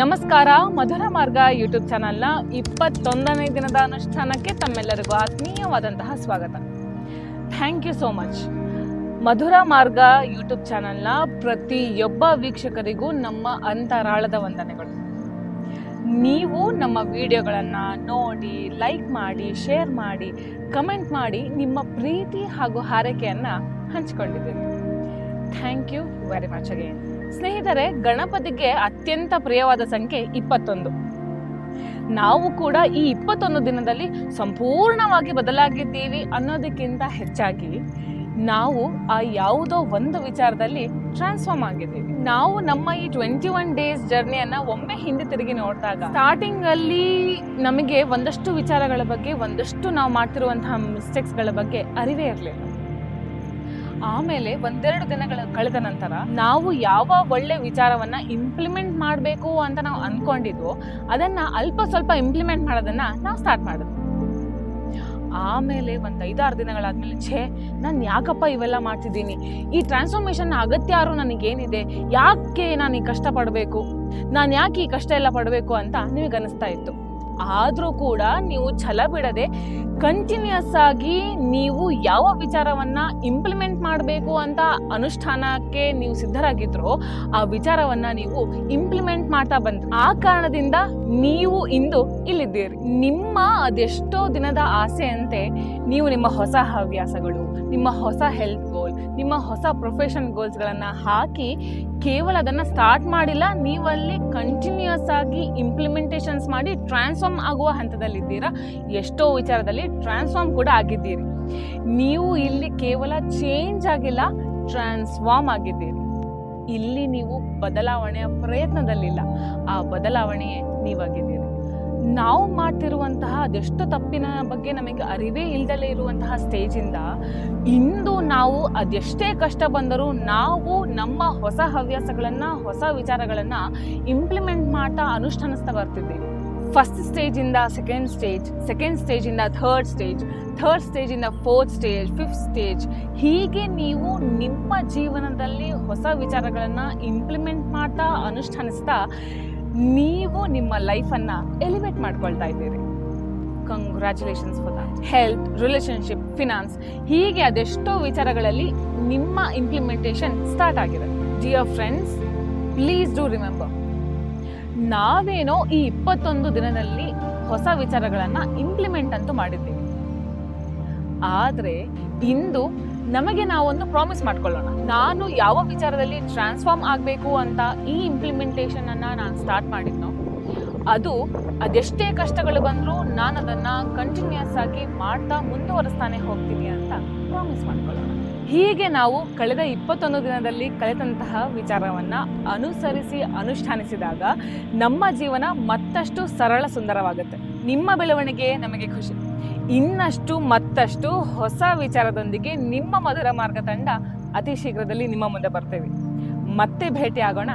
ನಮಸ್ಕಾರ, ಮಧುರ ಮಾರ್ಗ ಯೂಟ್ಯೂಬ್ ಚಾನಲ್ನ ಇಪ್ಪತ್ತೊಂದನೇ ದಿನದ ಅನುಷ್ಠಾನಕ್ಕೆ ತಮ್ಮೆಲ್ಲರಿಗೂ ಆತ್ಮೀಯವಾದಂತಹ ಸ್ವಾಗತ. Thank you so much Madhura Marga YouTube ಚಾನಲ್ನ ಪ್ರತಿಯೊಬ್ಬ ವೀಕ್ಷಕರಿಗೂ ನಮ್ಮ ಅಂತರಾಳದ ವಂದನೆಗಳು. ನೀವು ನಮ್ಮ ವಿಡಿಯೋಗಳನ್ನು ನೋಡಿ ಲೈಕ್ ಮಾಡಿ ಶೇರ್ ಮಾಡಿ ಕಮೆಂಟ್ ಮಾಡಿ ನಿಮ್ಮ ಪ್ರೀತಿ ಹಾಗೂ ಹಾರೈಕೆಯನ್ನು ಹಂಚಿಕೊಂಡಿದ್ದೀರಿ. Thank you very much again ಸ್ನೇಹಿತರೆ, ಗಣಪತಿಗೆ ಅತ್ಯಂತ ಪ್ರಿಯವಾದ ಸಂಖ್ಯೆ ಇಪ್ಪತ್ತೊಂದು. ನಾವು ಕೂಡ ಈ ಇಪ್ಪತ್ತೊಂದು ದಿನದಲ್ಲಿ ಸಂಪೂರ್ಣವಾಗಿ ಬದಲಾಗಿದ್ದೀವಿ ಅನ್ನೋದಕ್ಕಿಂತ ಹೆಚ್ಚಾಗಿ ನಾವು ಆ ಯಾವುದೋ ಒಂದು ವಿಚಾರದಲ್ಲಿ ಟ್ರಾನ್ಸ್ಫಾರ್ಮ್ ಆಗಿದ್ದೀವಿ. ನಾವು ನಮ್ಮ ಈ ಟ್ವೆಂಟಿ ಒನ್ ಡೇಸ್ ಜರ್ನಿಯನ್ನ ಒಮ್ಮೆ ಹಿಂದೆ ತಿರುಗಿ ನೋಡಿದಾಗ ಸ್ಟಾರ್ಟಿಂಗ್ ಅಲ್ಲಿ ನಮಗೆ ಒಂದಷ್ಟು ವಿಚಾರಗಳ ಬಗ್ಗೆ, ಒಂದಷ್ಟು ನಾವು ಮಾಡ್ತಿರುವಂತಹ ಮಿಸ್ಟೇಕ್ಸ್ಗಳ ಬಗ್ಗೆ ಅರಿವೇ ಇರಲಿಲ್ಲ. ಆಮೇಲೆ ಒಂದೆರಡು ದಿನಗಳ ಕಳೆದ ನಂತರ ನಾವು ಯಾವ ಒಳ್ಳೆ ವಿಚಾರವನ್ನ ಇಂಪ್ಲಿಮೆಂಟ್ ಮಾಡಬೇಕು ಅಂತ ನಾವು ಅನ್ಕೊಂಡಿದ್ವು ಅದನ್ನ ಅಲ್ಪ ಸ್ವಲ್ಪ ಇಂಪ್ಲಿಮೆಂಟ್ ಮಾಡೋದನ್ನ ನಾವು ಸ್ಟಾರ್ಟ್ ಮಾಡಿದ್ವಿ. ಆಮೇಲೆ ಒಂದು ಐದಾರು ದಿನಗಳಾದ್ಮೇಲೆ ಛೇ, ನಾನು ಯಾಕಪ್ಪ ಇವೆಲ್ಲ ಮಾಡ್ತಿದ್ದೀನಿ? ಈ ಟ್ರಾನ್ಸ್ಫಾರ್ಮೇಷನ್ ಅಗತ್ಯ ಯಾರು ನನಗೇನಿದೆ? ಯಾಕೆ ನಾನು ಈ ಕಷ್ಟಪಡಬೇಕು ನಾನು ಯಾಕೆ ಈ ಕಷ್ಟ ಎಲ್ಲ ಪಡಬೇಕು ಅಂತ ನಿಮಗೆ ಅನಿಸ್ತಾ ಇತ್ತು. ಆದರೂ ಕೂಡ ನೀವು ಛಲ ಬಿಡದೆ ಕಂಟಿನ್ಯೂಸ್ ಆಗಿ ನೀವು ಯಾವ ವಿಚಾರವನ್ನ ಇಂಪ್ಲಿಮೆಂಟ್ ಮಾಡಬೇಕು ಅಂತ ಅನುಷ್ಠಾನಕ್ಕೆ ನೀವು ಸಿದ್ಧರಾಗಿದ್ರೋ ಆ ವಿಚಾರವನ್ನ ನೀವು ಇಂಪ್ಲಿಮೆಂಟ್ ಮಾಡ್ತಾ ಬಂದ್ರಿ ಆ ಕಾರಣದಿಂದ ನೀವು ಇಂದು ಇಲ್ಲಿದ್ದೀರಿ. ನಿಮ್ಮ ಅದೆಷ್ಟೋ ದಿನದ ಆಸೆಯಂತೆ ನೀವು ನಿಮ್ಮ ಹೊಸ ಹವ್ಯಾಸಗಳು, ನಿಮ್ಮ ಹೊಸ ಹೆಲ್ತ್ ಗೋಲ್ ನಿಮ್ಮ ಹೊಸ ಪ್ರೊಫೆಷನ್ ಗೋಲ್ಸ್ಗಳನ್ನು ಹಾಕಿ ಕೇವಲ ಅದನ್ನು ಸ್ಟಾರ್ಟ್ ಮಾಡಿಲ್ಲ, ನೀವಲ್ಲಿ ಕಂಟಿನ್ಯೂಸ್ ಆಗಿ ಇಂಪ್ಲಿಮೆಂಟೇಷನ್ಸ್ ಮಾಡಿ ಟ್ರಾನ್ಸ್ಫಾರ್ಮ್ ಆಗುವ ಹಂತದಲ್ಲಿದ್ದೀರಾ? ಎಷ್ಟೋ ವಿಚಾರದಲ್ಲಿ ಟ್ರಾನ್ಸ್ಫಾರ್ಮ್ ಕೂಡ ಆಗಿದ್ದೀರಿ. ನೀವು ಇಲ್ಲಿ ಕೇವಲ ಚೇಂಜ್ ಆಗಿಲ್ಲ ಟ್ರಾನ್ಸ್ಫಾರ್ಮ್ ಆಗಿದ್ದೀರಿ. ಇಲ್ಲಿ ನೀವು ಬದಲಾವಣೆಯ ಪ್ರಯತ್ನದಲ್ಲಿಲ್ಲ. ಆ ಬದಲಾವಣೆಯೇ ನೀವಾಗಿದ್ದೀರಿ. ನಾವು ಮಾಡ್ತಿರುವಂತಹ ಅದೆಷ್ಟು ತಪ್ಪಿನ ಬಗ್ಗೆ ನಮಗೆ ಅರಿವೇ ಇಲ್ದಲೇ ಇರುವಂತಹ ಸ್ಟೇಜಿಂದ ಇಂದು ನಾವು ಅದೆಷ್ಟೇ ಕಷ್ಟ ಬಂದರೂ ನಾವು ನಮ್ಮ ಹೊಸ ಹವ್ಯಾಸಗಳನ್ನು, ಹೊಸ ವಿಚಾರಗಳನ್ನು ಇಂಪ್ಲಿಮೆಂಟ್ ಮಾಡ್ತಾ ಅನುಷ್ಠಾನಿಸ್ತಾ ಬರ್ತಿದ್ದೀವಿ. ಫಸ್ಟ್ ಸ್ಟೇಜಿಂದ ಸೆಕೆಂಡ್ ಸ್ಟೇಜ್ ಸೆಕೆಂಡ್ ಸ್ಟೇಜಿಂದ ಥರ್ಡ್ ಸ್ಟೇಜ್ ಥರ್ಡ್ ಸ್ಟೇಜಿಂದ ಫೋರ್ತ್ ಸ್ಟೇಜ್ ಫಿಫ್ತ್ ಸ್ಟೇಜ್ ಹೀಗೆ ನೀವು ನಿಮ್ಮ ಜೀವನದಲ್ಲಿ ಹೊಸ ವಿಚಾರಗಳನ್ನು ಇಂಪ್ಲಿಮೆಂಟ್ ಮಾಡ್ತಾ ಅನುಷ್ಠಾನಿಸ್ತಾ ನೀವು ನಿಮ್ಮ ಲೈಫನ್ನು ಎಲಿವೇಟ್ ಮಾಡ್ಕೊಳ್ತಾ ಇದ್ದೀರಿ. Congratulations for that health relationship finance ಹೀಗೆ ಅದೆಷ್ಟೋ ವಿಚಾರಗಳಲ್ಲಿ ನಿಮ್ಮ ಇಂಪ್ಲಿಮೆಂಟೇಷನ್ ಸ್ಟಾರ್ಟ್ ಆಗಿದೆ. Dear friends please do remember ನಾವೇನೋ ಈ ಇಪ್ಪತ್ತೊಂದು ದಿನದಲ್ಲಿ ಹೊಸ ವಿಚಾರಗಳನ್ನು ಇಂಪ್ಲಿಮೆಂಟ್ ಅಂತೂ ಮಾಡಿದ್ದೀವಿ. ಆದರೆ ಇಂದು ನಮಗೆ ನಾವೊಂದು ಪ್ರಾಮಿಸ್ ಮಾಡ್ಕೊಳ್ಳೋಣ. ನಾನು ಯಾವ ವಿಚಾರದಲ್ಲಿ ಟ್ರಾನ್ಸ್ಫಾರ್ಮ್ ಆಗಬೇಕು ಅಂತ ಈ ಇಂಪ್ಲಿಮೆಂಟೇಷನ್ ಅನ್ನ ನಾನು ಸ್ಟಾರ್ಟ್ ಮಾಡಿದ್ನೋ, ಅದು ಅದೆಷ್ಟೇ ಕಷ್ಟಗಳು ಬಂದರೂ ನಾನು ಅದನ್ನು ಕಂಟಿನ್ಯೂಸ್ ಆಗಿ ಮಾಡ್ತಾ ಮುಂದುವರಿಸ್ತಾನೆ ಹೋಗ್ತೀನಿ ಅಂತ ಪ್ರಾಮಿಸ್ ಮಾಡ್ಕೊಳ್ಳೋಣ. ಹೀಗೆ ನಾವು ಕಳೆದ ಇಪ್ಪತ್ತೊಂದು ದಿನದಲ್ಲಿ ಕಳೆದಂತಹ ವಿಚಾರವನ್ನು ಅನುಸರಿಸಿ ಅನುಷ್ಠಾನಿಸಿದಾಗ ನಮ್ಮ ಜೀವನ ಮತ್ತಷ್ಟು ಸರಳ ಸುಂದರವಾಗುತ್ತೆ. ನಿಮ್ಮ ಬೆಳವಣಿಗೆ ನಮಗೆ ಖುಷಿ. ಇನ್ನಷ್ಟು ಮತ್ತಷ್ಟು ಹೊಸ ವಿಚಾರದೊಂದಿಗೆ ನಿಮ್ಮ ಮಧುರ ಮಾರ್ಗ ತಂಡ ಅತಿ ಶೀಘ್ರದಲ್ಲಿ ನಿಮ್ಮ ಮುಂದೆ ಬರ್ತೇವೆ. ಮತ್ತೆ ಭೇಟಿ ಆಗೋಣ